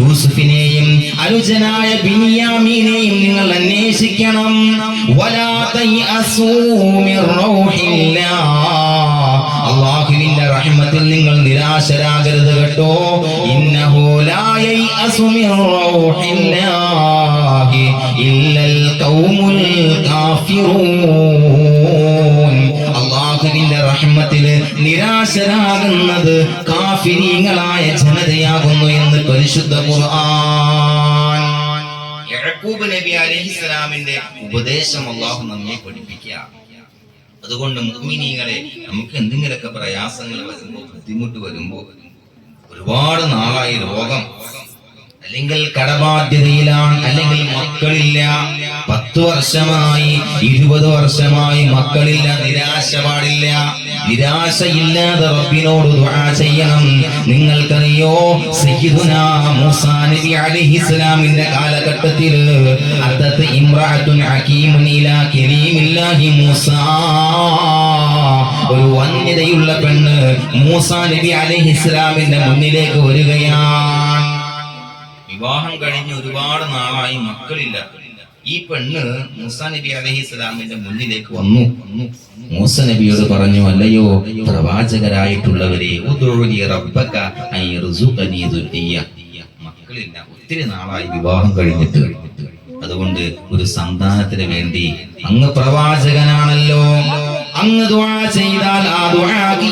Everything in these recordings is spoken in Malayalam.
യൂസുഫിനെയും അനുജനായ ബിനിയാമീനെയും നിങ്ങൾ അന്വേഷിക്കണം. അള്ളാഹുവിന്റെ റഹ്മത്തിൽ നിങ്ങൾ നിരാശരാകരുത് കേട്ടോ. അള്ളാഹുവിന്റെ റഹ്മത്തിൽ നിരാശരാകുന്നത് കാഫിരീങ്ങളായ ജനതയാകുന്നു എന്ന് പരിശുദ്ധ ഖുർആൻ. യഅഖൂബ് നബി അലൈഹിസ്സലാമിന്റെ ഉപദേശം അള്ളാഹു നമ്മെ പഠിപ്പിക്കുക. അതുകൊണ്ട് മുഅ്മിനീങ്ങളെ നമുക്ക് എന്തെങ്കിലുമൊക്കെ പ്രയാസങ്ങൾ വരുമ്പോ ബുദ്ധിമുട്ട് വരുമ്പോ ഒരുപാട് നാളായി രോഗം അല്ലെങ്കിൽ കടബാധ്യതയിലാണ് അല്ലെങ്കിൽ മക്കളില്ല. പത്തു വർഷമായി ഇരുപത് വർഷമായി മക്കളില്ല നിരാശ പാടില്ല നിരാശയില്ലാതെ റബ്ബിനോട് ചെയ്യണം. നിങ്ങൾക്കറിയോ അലൈഹിസ്സലാമിന്റെ കാലഘട്ടത്തിൽ മൂസാ. ഒരു വന്യതയുള്ള പെണ്ണ് മൂസാ നബി അലൈഹിസ്സലാമിന്റെ മുന്നിലേക്ക് വരികയാണ്. വിവാഹം കഴിഞ്ഞ് ഒരുപാട് നാളായി മക്കളില്ല. ഈ പെണ്ണ് മൂസ നബി അലഹി സ്വലാമിന്റെ മുന്നിലേക്ക് വന്നു. മൂസ നബിയോട് പറഞ്ഞു അല്ലയോ പ്രവാചകരായിട്ടുള്ളവരെ മക്കളില്ല ഒത്തിരി നാളായി വിവാഹം കഴിഞ്ഞിട്ട്. അതുകൊണ്ട് ഒരു സന്താനത്തിന് വേണ്ടി അങ്ങ് പ്രവാചകനാണല്ലോ. അങ്ങ് ദുആ ചെയ്താൽ ആ ദുആക്ക്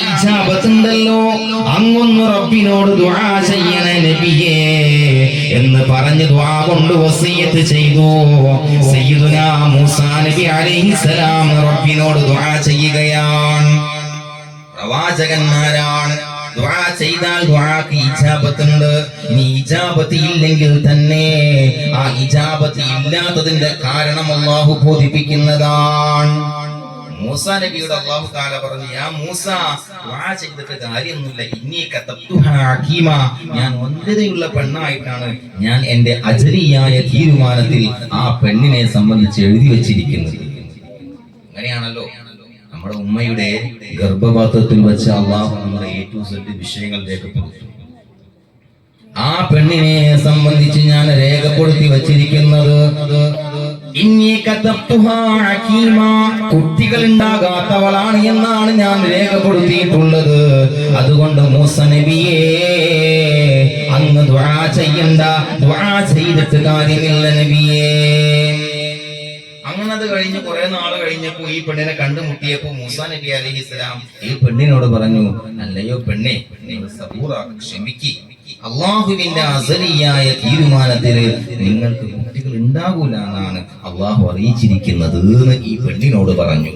അങ്ങൊന്ന് റബ്ബിനോട് ദുആ ചെയ്യണേ നബിയേ. എന്ന് പറഞ്ഞ് ദുആ കൊണ്ട് വസിയത്ത് ചെയ്തു. സയ്യിദുനാ മൂസാ നബി അലൈഹിസ്സലാം റബ്ബിനോട് ദുആ ചെയ്യുകയാണ്. പ്രവാചകന്മാരാണ് ദുആ ചെയ്താൽ ദുആക്ക് ഇജാബത്തുണ്ട്. ഇനി ഇജാബത്ത് ഇല്ലെങ്കിൽ തന്നെ ആ ഇജാബത്ത് ഇല്ലാത്തതിന്റെ കാരണം അള്ളാഹു ബോധിപ്പിക്കുന്നതാണ്. മൂസ നബിയുടെ അള്ളാഹു താല പറഞ്ഞു യാ മൂസ വാ ചെയ്തിട്ട് കാര്യമൊന്നുമില്ല. ഇന്നീ കതബ്തുഹ ഞാൻ വന്ധ്യതയുള്ള പെണ്ണായിട്ടാണ് ഞാൻ എന്റെ അജരിയായ തീരുമാനത്തിൽ ആ പെണ്ണിനെ സംബന്ധിച്ച് എഴുതി വെച്ചിരിക്കുന്നത്. അങ്ങനെയാണല്ലോ. നമ്മുടെ ഉമ്മയുടെ ഗർഭപാത്രത്തിൽ വെച്ച് അള്ളാഹു നമ്മുടെ എ ടു സെഡ് വിഷയങ്ങൾ രേഖപ്പെടുത്തും. ആ പെണ്ണിനെ സംബന്ധിച്ച് ഞാൻ രേഖപ്പെടുത്തി വച്ചിരിക്കുന്നത്. കുട്ടികൾ ഉണ്ടാകാത്തവളാണ് എന്നാണ് ഞാൻ രേഖപ്പെടുത്തിയിട്ടുള്ളത്. അതുകൊണ്ട് മൂസ നബിയേ അങ്ങ് ദുആ ചെയ്യണ്ട ദുആ ചെയ്തിട്ട് കാര്യമില്ല നബിയേ. അങ്ങനത് കഴിഞ്ഞ് കുറെ നാൾ കഴിഞ്ഞപ്പോ ഈ പെണ്ണിനെ കണ്ടുമുട്ടിയപ്പോ മൂസ നബി അലഹിസ്ലാം ഈ പെണ്ണിനോട് പറഞ്ഞു അല്ലയോ പെണ്ണെ ക്ഷമിക്ക്. അള്ളാഹുവിന്റെ അസലിയായ തീരുമാനത്തിൽ നിങ്ങൾക്ക് കുട്ടികൾ ഉണ്ടാകൂല എന്നാണ് അള്ളാഹു അറിയിച്ചിരിക്കുന്നത് എന്ന് ഈ പെണ്ണിനോട് പറഞ്ഞു.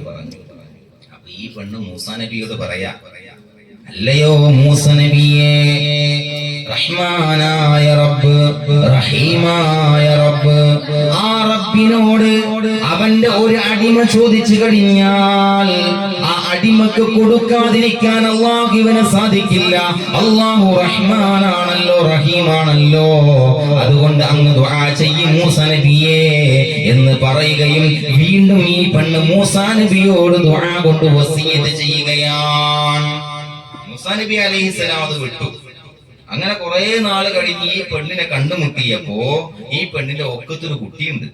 അപ്പൊ ഈ പെണ്ണ് മൂസ നബിയോട് പറയാ അല്ലയോ മൂസ നബിയേ റഹ്മാനായ റബ്ബ് റഹീമായ റബ്ബ് ആ റബ്ബിനോട് അവന്റെ ഒരു അടിമ ചോദിച്ചു കഴിഞ്ഞാൽ അടിമക്ക് കൊടുക്കാതിരിക്കാൻ അള്ളാഹുവിന് സാധിക്കില്ല. അള്ളാഹു റഹ്മാനാണല്ലോ റഹീമാണല്ലോ. അതുകൊണ്ട് അങ്ങ് ദുആ മൂസ നബിയേ എന്ന് പറയുകയും വീണ്ടും ഈ പെണ്ണ് മൂസ നബിയോട് ദുആ കൊണ്ട് വസീയത്ത് ചെയ്യുകയാണ്. മൂസ നബി അലൈഹിസ്സലാം അത് വിട്ടു. അങ്ങനെ കുറെ നാൾ കഴിഞ്ഞ് ഈ പെണ്ണിനെ കണ്ടുമുട്ടിയപ്പോ ഈ പെണ്ണിന്റെ ഒക്കത്തൊരു കുട്ടിയുണ്ട്.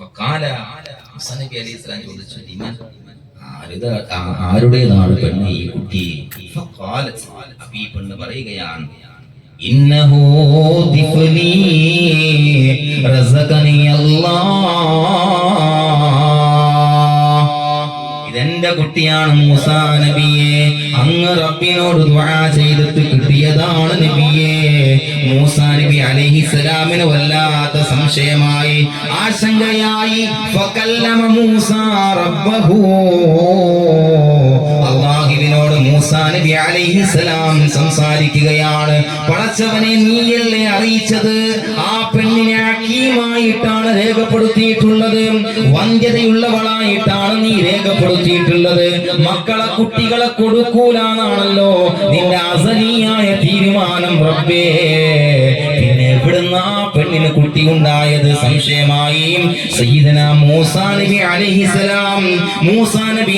ഫഖാല മൂസാ നബി അലൈഹിസ്സലാം ചോദിച്ചു ആ- ആരുടേതാണ് പെണ്ണ് ഈ കുട്ടി. അപ്പൊ ഈ പെണ്ണ് പറയുകയാണ് ഇന്നഹു ഇതെന്റെ കുട്ടിയാണ് മൂസാ നബിയെ അങ്ങ് റബ്ബിനോട് ദുആ ചെയ്തിട്ട് കിട്ടിയതാണ് നബിയെ മൂസാ അലൈഹി സലാമിന് വല്ലാത്ത സംശയമായി ആശങ്കയായി. അള്ളാഹുവിനോട് മൂസാ നബി അലൈഹിസ്സലാം സംസാരിക്കുകയാണ്. പടച്ചവനെ നീയല്ലേ അറിയിച്ചത്? ആ പെണ്ണിനെ അക്കീമായിട്ടാണ് രേഖപ്പെടുത്തിയിട്ടുള്ളത്. വന്ധ്യതയുള്ളവളായിട്ടാണ് നീ രേഖപ്പെടുത്തിയിട്ടുള്ളത്. മക്കളെ കുട്ടികളെ കൊടുക്കൂലാണല്ലോ നിന്റെ അസലിയായ തീരുമാനം റബ്ബേ. പ്രവൃത്തിയുണ്ടായത് സംശയമായി നബി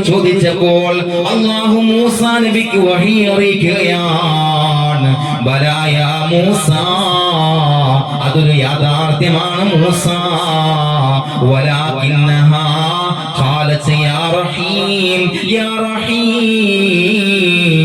ചോദിച്ചപ്പോൾ അള്ളാഹു മൂസാ നബിക്ക് വഹി അറിയിക്കുകയാണ്. ബലായ മൂസ അതൊരു യാഥാർത്ഥ്യമാണ് മൂസ. വലാകിന്നഹ قالت يا رحيم يا رحيم